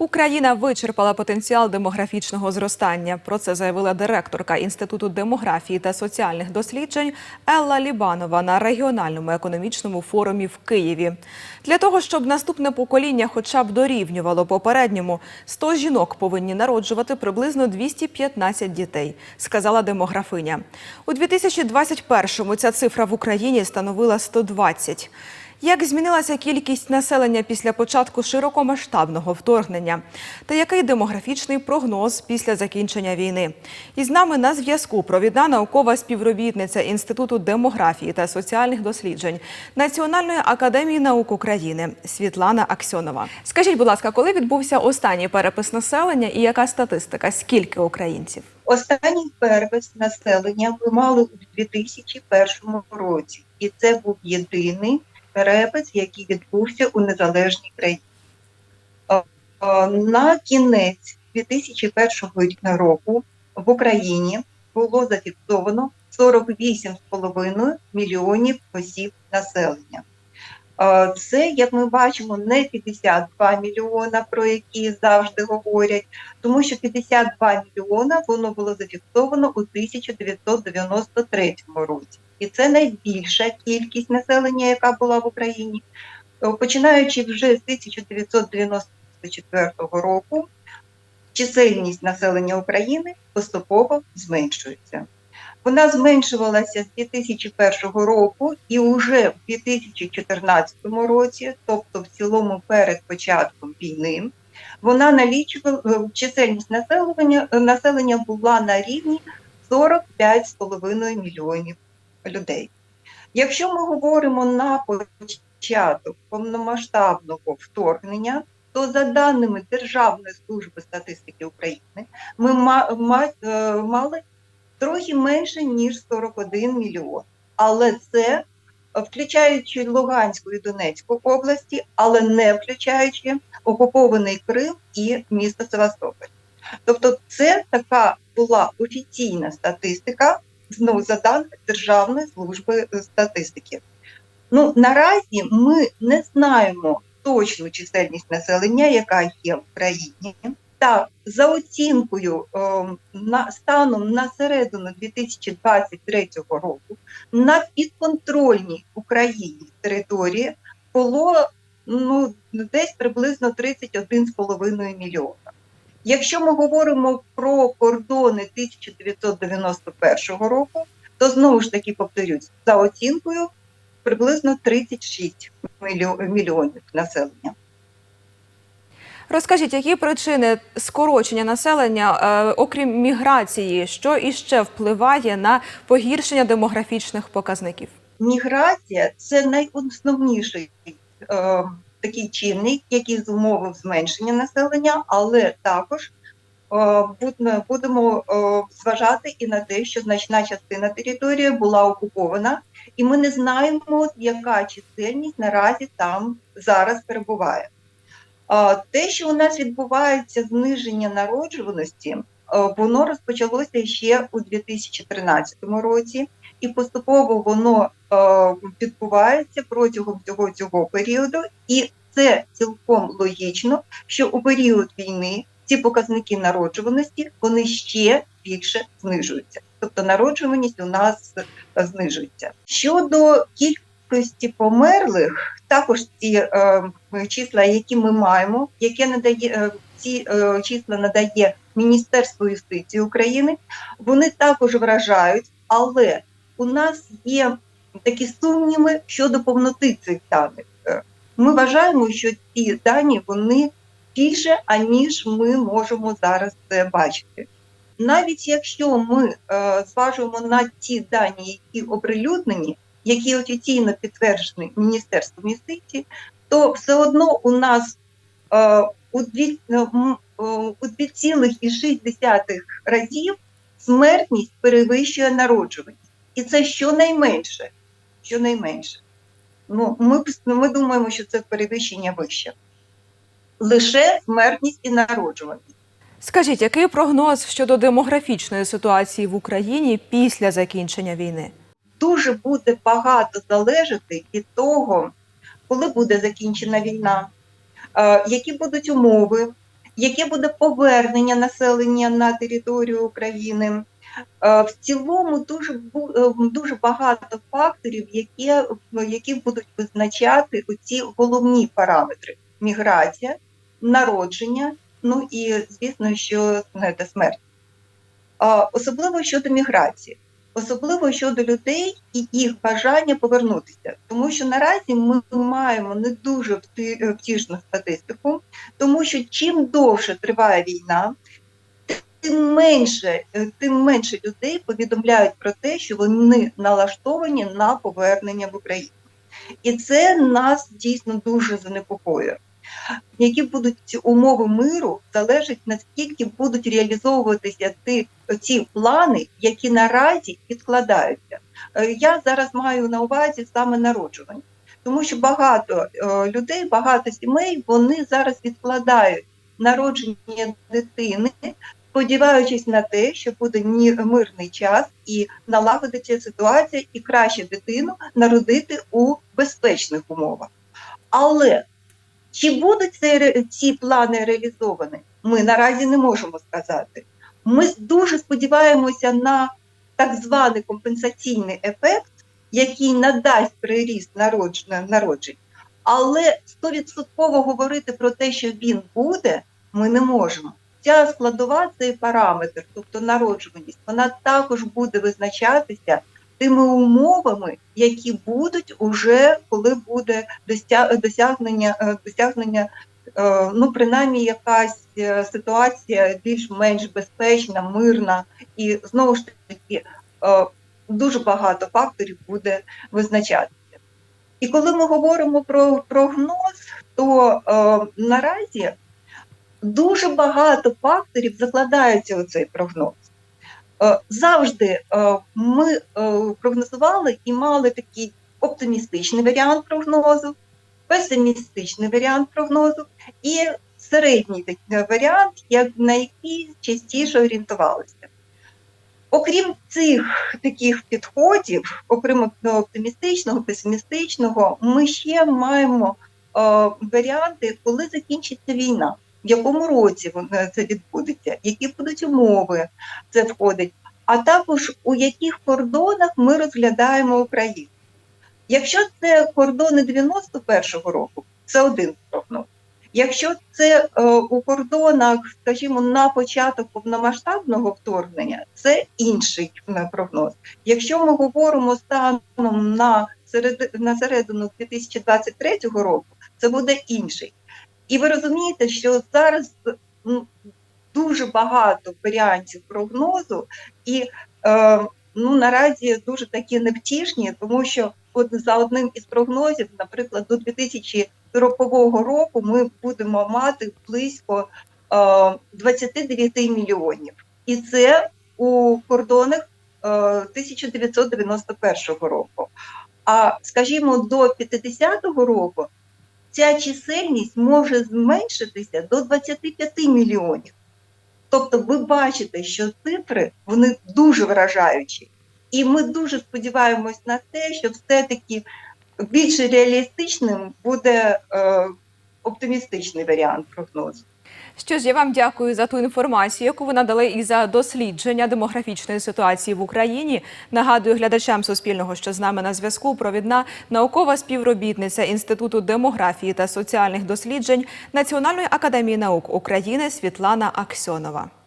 Україна вичерпала потенціал демографічного зростання. Про це заявила директорка Інституту демографії та соціальних досліджень Елла Лібанова на регіональному економічному форумі в Києві. Для того щоб наступне покоління, хоча б дорівнювало попередньому, 100 жінок повинні народжувати приблизно 215 дітей, сказала демографиня. У 2021-му ця цифра в Україні становила 120. Як змінилася кількість населення після початку широкомасштабного вторгнення? Та який демографічний прогноз після закінчення війни? Із нами на зв'язку провідна наукова співробітниця Інституту демографії та соціальних досліджень Національної академії наук України Світлана Аксьонова. Скажіть, будь ласка, коли відбувся останній перепис населення і яка статистика? Скільки українців? Останній перепис населення ми мали у 2001 році, і це був єдиний перепис, який відбувся у незалежній країні. Е, е, На кінець 2001 року в Україні було зафіксовано 48,5 мільйонів осіб населення. Е, Це, як ми бачимо, не 52 мільйона, про які завжди говорять, тому що 52 мільйона воно було зафіксовано у 1993 році. І це найбільша кількість населення, яка була в Україні. Е, Починаючи вже з 1994 року, чисельність населення України поступово зменшується. Вона зменшувалася з 2001 року і вже в 2014 році, тобто в цілому перед початком війни, вона налічувала е, чисельність населення, населення була на рівні 45,5 мільйонів людей. Якщо ми говоримо на початок повномасштабного вторгнення, то за даними Державної служби статистики України, ми е, мали трохи менше ніж 41 мільйон. Але це включаючи Луганську і Донецьку області, але не включаючи окупований Крим і місто Севастополь. Тобто, це така була офіційна статистика ну, за даними Державної служби е, статистики. Ну наразі ми не знаємо точну чисельність населення, яка є в країні. Так, за оцінкою е, на станом на середину 2023 року на підконтрольній Україні території було ну десь приблизно 31,5 мільйона. Якщо ми говоримо про кордони 1991 року, то знову ж таки повторюсь, за оцінкою приблизно 36 мільйо- мільйонів населення. Розкажіть, які причини скорочення населення, е, окрім міграції, що іще впливає на погіршення демографічних показників? Міграція це найосновніший е, такий чинник, який зумовив зменшення населення, але також е, будемо- е, зважати і на те, що значна частина території була окупована, і ми не знаємо, яка чисельність наразі там зараз перебуває. Те, що у нас відбувається зниження народжуваності, е, воно розпочалося ще у 2013 році, і поступово воно відбувається протягом всього цього періоду, і це цілком логічно, що у період війни ці показники народжуваності вони ще більше знижуються. Тобто народжуваність у нас е, знижується. Щодо кількості померлих, також ці е, числа, які ми маємо, яке надає е, ці е, числа надає Міністерство юстиції України, вони також вражають, але у нас є такі сумніви щодо повноти цих даних. Е, Ми вважаємо, що ці дані вони більше, аніж ми можемо зараз це бачити. Навіть якщо ми е, зважуємо на ті дані, які оприлюднені, які офіційно підтверджені Міністерством юстиції, то все одно у нас е, у дві- е, м, е, у 2,6 разів смертність перевищує народжуваність. І це щонайменше. Щонайменше. Ну, ми, ми думаємо, що це перевищення вище. Лише смертність і народжуваність. Скажіть, який прогноз щодо демографічної ситуації в Україні після закінчення війни? дуже буде багато залежати від того, коли буде закінчена війна, е, які будуть умови, яке буде повернення населення на територію України. Е, В цілому дуже е, дуже багато факторів, які, які будуть визначати ці головні параметри: міграція, народження, ну і звісно, що знаєте, смерть. Особливо щодо міграції, особливо щодо людей і їх бажання повернутися, тому що наразі ми маємо не дуже е, втішну статистику, тому що чим довше триває війна, тим менше, е, тим менше людей повідомляють про те, що вони налаштовані на повернення в Україну. І це нас дійсно дуже занепокоює. Які будуть умови миру, залежить наскільки будуть реалізовуватися ті, ці плани, які наразі відкладаються. Е, Я зараз маю на увазі саме народжування, тому що багато е, людей, багато сімей вони зараз відкладають народження дитини, сподіваючись на те, що буде мирний час і налагодиться ситуація, і краще дитину народити у безпечних умовах. Але чи будуть ці, ці плани реалізовані, ми наразі не можемо сказати. Ми дуже сподіваємося на так званий компенсаційний ефект, який надасть приріст народжень, але стовідсотково говорити про те, що він буде, ми не можемо. Ця складова, цей параметр, тобто народжуваність, вона також буде визначатися тими умовами, які будуть уже коли буде досягнення, е, досягнення е, ну принаймні якась е, ситуація більш-менш безпечна, мирна, і знову ж таки дуже багато факторів буде визначатися. І коли ми говоримо про прогноз, то наразі дуже багато факторів закладаються у цей прогноз. Е, Завжди е, ми е, прогнозували і мали такий оптимістичний варіант прогнозу, песимістичний варіант прогнозу і середній варіант, на який частіше орієнтувалися. Окрім цих таких підходів, окрім оптимістичного, песимістичного, ми ще маємо варіанти, коли закінчиться війна, в якому році вона- це відбудеться, які будуть умови це входить, а також у яких кордонах ми розглядаємо Україну. Якщо це кордони 91-го року, це один прогноз. Якщо це е, у кордонах, скажімо, на початок повномасштабного вторгнення, це інший е, прогноз. Якщо ми говоримо станом на серед, на середину 2023 року, це буде інший. І ви розумієте, що зараз дуже багато варіантів прогнозу, і е, ну, наразі дуже такі невтішні, тому що от за одним із прогнозів, наприклад, до 2040 року ми будемо мати близько е, 29 мільйонів. І це у кордонах е, 1991 року. А скажімо, до 50-го року ця чисельність може зменшитися до 25 мільйонів. Тобто, ви бачите, що цифри вони дуже вражаючі, і ми дуже сподіваємось на те, що все-таки більш реалістичним буде е, оптимістичний варіант прогнозу. Що ж, я вам дякую за ту інформацію, яку ви надали і за дослідження демографічної ситуації в Україні. Нагадую глядачам Суспільного, що з нами на зв'язку провідна наукова співробітниця Інституту демографії та соціальних досліджень Національної академії наук України Світлана Аксьонова.